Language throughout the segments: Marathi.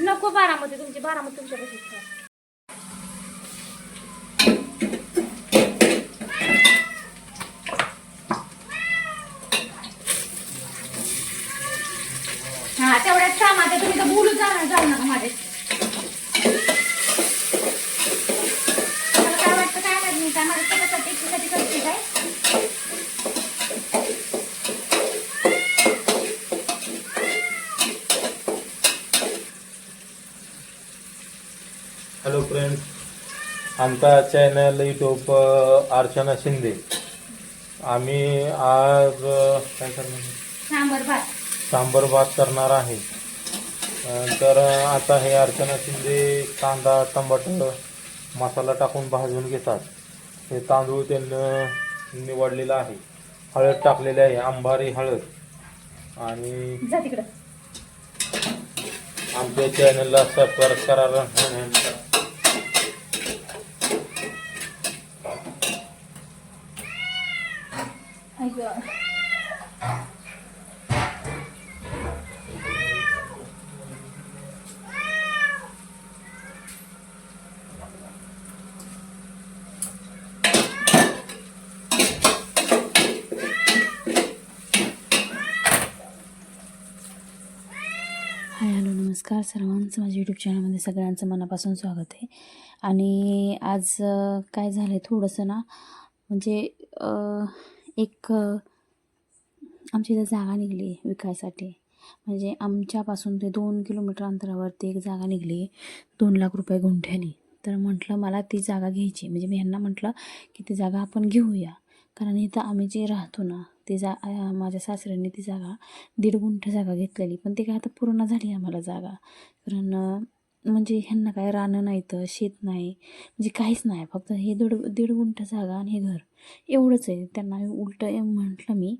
नको बारामती तुमची बारामती तुमच्या हॅलो फ्रेंड्स आमचा चॅनल यूट्यूब अर्चना शिंदे. आम्ही आज काय करणार सांबर भात. सांबर भात करणार आहे. तर आता हे अर्चना शिंदे कांदा टमाटर मसाला टाकून भाजून घेतात. हे तांदूळ त्यांनी निवडलेलं आहे. हळद टाकलेली आहे अंबारी हळद. आणि आमच्या चॅनलला सबस्क्राईब करा. ऐक हाय हॅलो नमस्कार सर्वांचं. माझ्या यूट्यूब चॅनलमध्ये सगळ्यांचं मनापासून स्वागत आहे. आणि आज काय झालं आहे थोडंसं ना म्हणजे एक आमची इथं जागा निघली विकायसाठी. म्हणजे आमच्यापासून ते दोन किलोमीटर अंतरावरती एक जागा निघली दोन लाख रुपये गुंठ्यानी. तर म्हटलं मला ती जागा घ्यायची. म्हणजे मी ह्यांना म्हटलं की ती जागा आपण घेऊया. कारण इथं आम्ही जे राहतो ना ती जा माझ्या सासऱ्यांनी ती जागा दीड गुंठ जागा घेतलेली. पण ती काय आता पूर्ण झाली आम्हाला जागा. कारण म्हणजे ह्यांना काय रानं नाही तर शेत नाही म्हणजे काहीच नाही. फक्त हे दीड दीड गुंठ जागा आणि हे घर. एवढंच आहे. त्यांना उलटं म्हटलं मी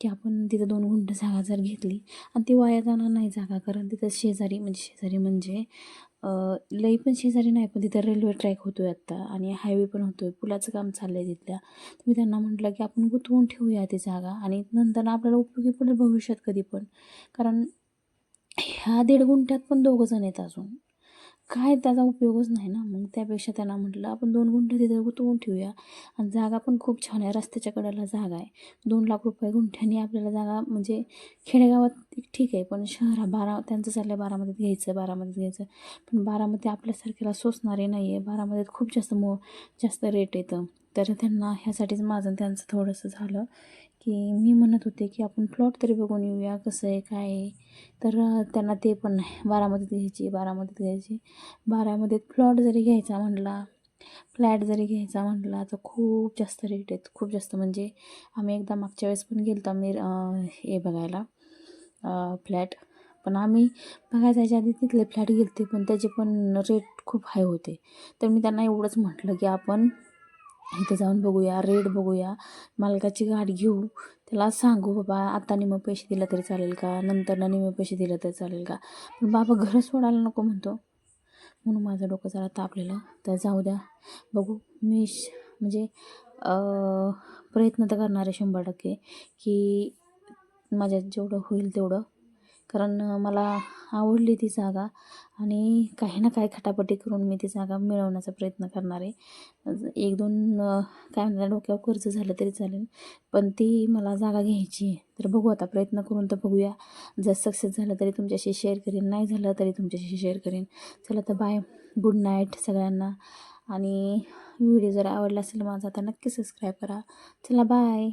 की आपण तिथं दोन गुंठ जागा जर घेतली आणि ती वाया जाणार नाही जागा कारण तिथं शेजारी म्हणजे शेजारी म्हणजे लई पण शेजारी नाही पण तिथं रेल्वे ट्रॅक होतो आहे आत्ता आणि हायवे पण होतो आहे पुलाचं काम चाललं आहे तिथल्या. तर मी त्यांना म्हटलं की आपण गुंतवून ठेवूया ती जागा आणि नंतर आपल्याला उपयोगी पडेल भविष्यात कधी पण. कारण ह्या दीड गुंठ्यात पण दोघं जण आहेत अजून. काय त्याचा उपयोगच नाही ना. मग त्यापेक्षा त्यांना म्हटलं आपण दोन गुंठे तिथे गुंतवून ठेवूया. आणि जागा पण खूप छान आहे. रस्त्याच्या कडेला जागा आहे. दोन लाख रुपये गुंठ्याने आपल्याला जागा म्हणजे खेडेगावात ठीक आहे. पण शहरा बारा त्यांचं चाललं आहे बारामतीत घ्यायचं बारामतीत घ्यायचं. पण बारामती आपल्यासारख्याला सोसणारे नाही आहे बारामतीत खूप जास्त मो जास्त रेट येतं. तर त्यांना ह्यासाठीच माझं त्यांचं थोडंसं झालं. की मी म्हणत होते की आपण प्लॉट तरी बघून येऊया कसं आहे काय आहे. तर त्यांना ते पण नाही. बारामतीत घ्यायची बारामतीत घ्यायची. बारामतीत प्लॉट जरी घ्यायचा म्हटला फ्लॅट जरी घ्यायचा म्हटला तर खूप जास्त रेट आहेत. खूप जास्त म्हणजे आम्ही एकदा मागच्या वेळेस पण गेलो होतो आम्ही हे बघायला फ्लॅट पण आम्ही बघायला जायच्या आधी तिथले फ्लॅट गेलते पण त्याचे पण रेट खूप हाय होते. तर मी त्यांना एवढंच म्हटलं की आपण इथं जाऊन बघूया रेट बघूया. मालकाची गाडी घेऊ. त्याला सांगू बाबा आता निम पैसे दिला तरी चालेल का? नंतर ना निम पैसे दिलं तरी चालेल का? पण बाबा घर सोडायला नको म्हणतो. म्हणून माझं डोकं जरा तापलेलं. तर जाऊ द्या. बघू. मी म्हणजे प्रयत्न तर करणार आहे शंभर टक्के की माझ्यात जेवढं होईल तेवढं कारण मला आवडली ती जागा आणि काही ना काही खटापटी करून मी ती जागा मिळवण्याचा प्रयत्न करणार आहे. एक दोन काय म्हणतात डोक्यावर कर्ज झालं तरी चालेल पण ती मला जागा घ्यायची आहे. तर बघू आता प्रयत्न करून तर बघूया. जर सक्सेस झालं तरी तुमच्याशी शेअर करेन नाही झालं तरी तुमच्याशी शेअर करेन. चला तर बाय गुड नाईट सगळ्यांना. आणि व्हिडिओ जर आवडला असेल माझा तर नक्की सबस्क्राईब करा. चला बाय